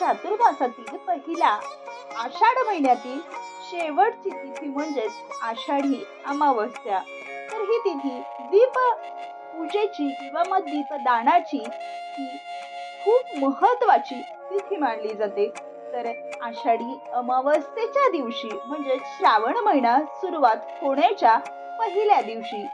चातुर्मासातील पहिला. आषाढ महिन्यातील शेवटची तिथी म्हणजेच आषाढी अमावस्या. तर ही तिथी दीप पूजेची किंवा मग दीपदानाची ही खूप महत्वाची तिथी मानली जाते. तर आषाढी अमावस्येच्या दिवशी म्हणजे श्रावण महिना सुरुवात होण्याच्या पहिल्या दिवशी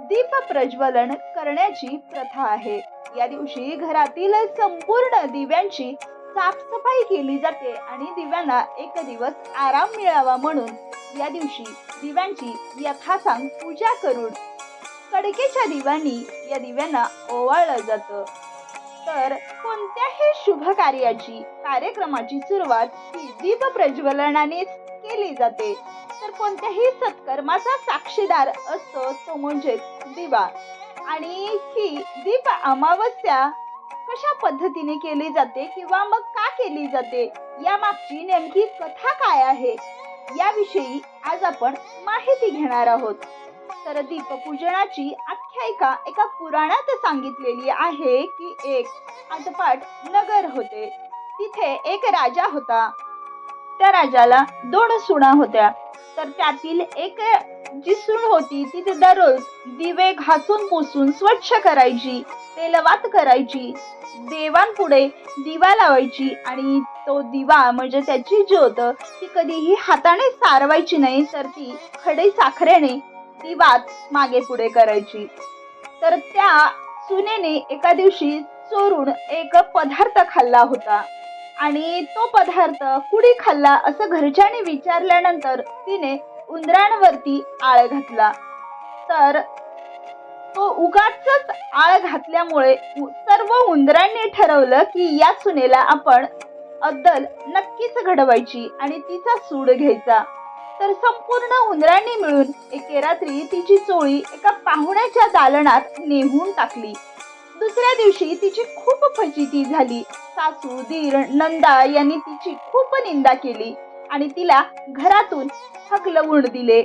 दीप प्रज्वलन करण्याची प्रथा आहे. या दिवशी घरातील संपूर्ण दिव्यांची साफसफाई केली जाते आणि दिव्यांना एक दिवस आराम मिळावा म्हणून या दिवशी दिव्यांची यथासांग पूजा करून कडकेच्या दिव्यांनी या दिव्यांना ओवाळलं जातं. तर कोणत्याही शुभ कार्याची कार्यक्रमाची सुरुवात ही दीप प्रज्वलनानेच केली जाते. तर कोणत्याही सत्कर्माचा साक्षीदार असतो तो म्हणजेच दिवा. आणि ही दीप अमावस्या कशा पद्धतीने केली जाते किंवा मग का केली जाते? या मागची नेमकी कथा काय आहे? याविषयी आज आपण माहिती घेणार आहोत. तर दीपपूजनाची आख्यायिका एका पुराणात सांगितलेली आहे की एक आटपाट नगर होते. तिथे एक राजा होता. त्या राजाला दोन सुना होत्या. तर त्यातील एक जी सून होती ती ती दररोज दिवे घासून पुसून स्वच्छ करायची. तेलवात करायची. देवांपुढे दिवा लावायची आणि तो दिवा म्हणजे त्याची ज्योत ती कधीही हाताने सारवायची नाही तर ती खडे साखरेने दिवात मागे पुढे करायची. तर त्या सुनेने एका दिवशी चोरून एक पदार्थ खाल्ला होता. आणि तो पदार्थ कुणी खाल्ला असं घरच्याने विचारल्यानंतर तिने उंदरांवरती आळ घातला. तर तो उगाच आळ घातल्यामुळे सर्व उंदरांनी ठरवलं की या सुनेला आपण अद्दल नक्कीच घडवायची आणि तिचा सूड घ्यायचा. तर संपूर्ण उंदरांनी मिळून एके रात्री तिची चोळी एका पाहुण्याच्या दालनात नेहून टाकली. दुसऱ्या दिवशी तिची खूप फजिती झाली. सासू दीर नंदा यांनी तिची खूप निंदा केली आणि तिला घरातून हकलवून दिले.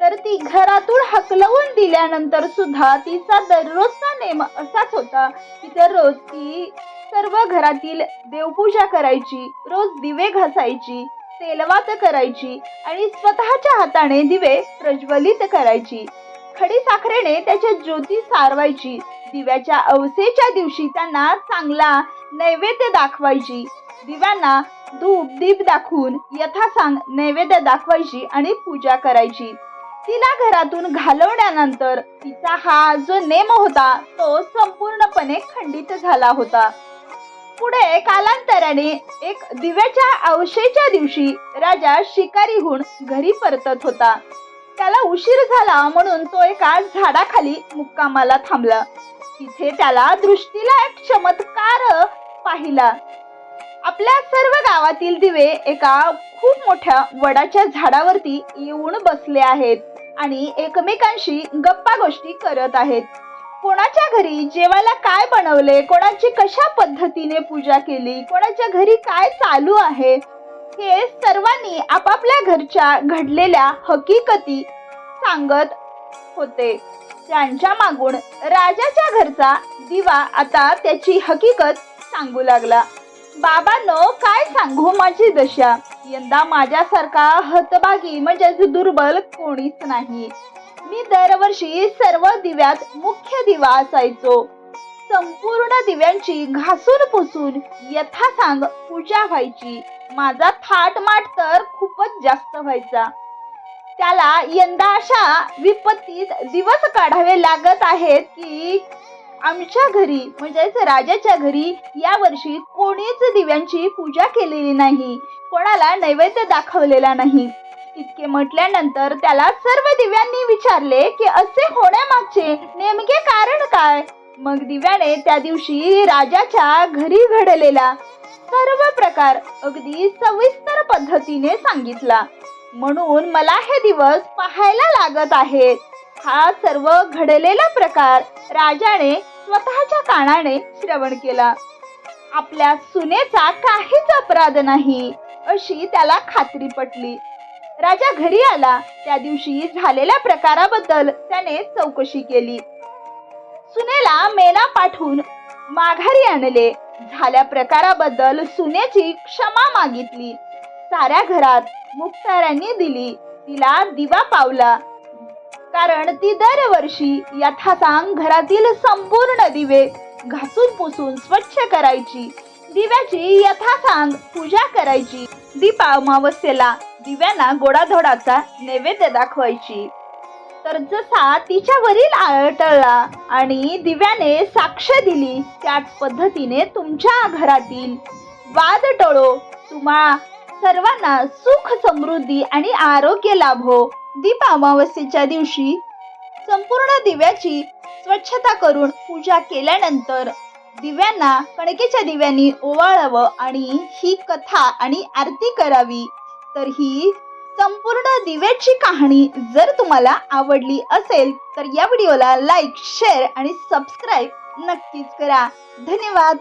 तर ती घरातून हकलवून दिल्यानंतर सुद्धा तिचा दररोजचा नेम असाच होता की दररोज ती सर्व घरातील देवपूजा करायची रोज दिवे घासायची तेलवात करायची आणि स्वतःच्या हाताने दिवे प्रज्वलित करायची. खडी साखरेने त्याच्या ज्योती सारवायची. दिव्याच्या अवसेच्या दिवशी त्यांना चांगला नैवेद्य दाखवायची. दिव्यांना धूप दीप दाखवून यथासांग नैवेद्य दाखवायची आणि पूजा करायची. तिला घरातून घालवण्यानंतर तिचा हा जो नेम होता तो संपूर्णपणे खंडित झाला होता. पुढे कालांतराने एक दिव्याच्या अवशेच्या दिवशी राजा शिकारीहून घरी परतत होता. त्याला उशीर झाला म्हणून तो एका झाडाखाली मुक्कामाला थांबला. तिथे त्याला दृष्टीला एक चमत्कार पाहिला. आपल्या सर्व गावातील दिवे एका खूप मोठ्या वडाच्या झाडावरती येऊन बसले आहेत. आणि एकमेकांशी गप्पा गोष्टी करत आहेत. कोणाच्या घरी जेवायला काय बनवले? कोणाची कशा पद्धतीने पूजा केली? कोणाच्या घरी काय चालू आहे? हे सर्वांनी आपापल्या घरच्या घडलेल्या हकीकती सांगत होते. त्यांच्या मागून राजाच्या घरचा दिवा आता त्याची हकीकत सांगू लागला. बाबांनो काय सांगू माझी दशा? यंदा माझ्यासारखा हतभागी म्हणजेच दुर्बल कोणीच नाही. मी दरवर्षी सर्व दिव्यात मुख्य दिवा असायचो. संपूर्ण दिव्यांची घासून पुसून यथासांग पूजा व्हायची. माझा थाटमाट तर खूपच जास्त व्हायचा. त्याला यंदा अशा विपत्तीत दिवस काढावे लागत आहेत की आमच्या घरी म्हणजेच राजाच्या घरी या वर्षी कोणीच दिव्यांची पूजा केलेली नाही. कोणाला नैवेद्य दाखवलेला नाही. इतके म्हटल्यानंतर त्याला सर्व दिव्यांनी विचारले की असे होण्यामागचे नेमके कारण काय? मग दिव्याने त्या दिवशी राजाच्या घरी घडलेला सर्व प्रकार अगदी सविस्तर पद्धतीने सांगितला. म्हणून मला हे दिवस पाहायला लागत आहेत. हा सर्व घडलेला प्रकार राजाने स्वतःच्या कानाने श्रवण केला. आपल्या सुनेचा काहीच अपराध नाही अशी त्याला खात्री पटली. राजा घरी आला. त्या दिवशी झालेल्या प्रकाराबद्दल त्याने चौकशी केली. सुनेला मेना पाठवून माघारी आणले. झाल्या प्रकाराबद्दल सुनेची क्षमा मागितली. साऱ्या घरात मुक्तारांनी दिली. तिला दिवा पावला. कारण ती दरवर्षी यथासांग घरातील संपूर्ण दिवे घासून पुसून स्वच्छ करायची. दिव्याची यथासांग पूजा करायची. दीपा अमावस्येला दिव्यांना गोडाधोडाचा नैवेद्य दाखवायची. तर जसा तिच्यावरील आळ टळला आणि दिव्याने साक्ष दिली त्याच पद्धतीने तुमच्या घरातील वाद टळो. तुम्हा सर्वांना सुख समृद्धी आणि आरोग्य लाभो. दीप अमावस्येच्या दिवशी संपूर्ण दिव्याची स्वच्छता करून पूजा केल्यानंतर दिव्यांना कणकेच्या दिव्यांनी ओवाळावं आणि ही कथा आणि आरती करावी. तर ही संपूर्ण दिव्याची कहाणी जर तुम्हाला आवडली असेल तर या व्हिडिओला लाईक शेअर आणि सबस्क्राईब नक्कीच करा. धन्यवाद!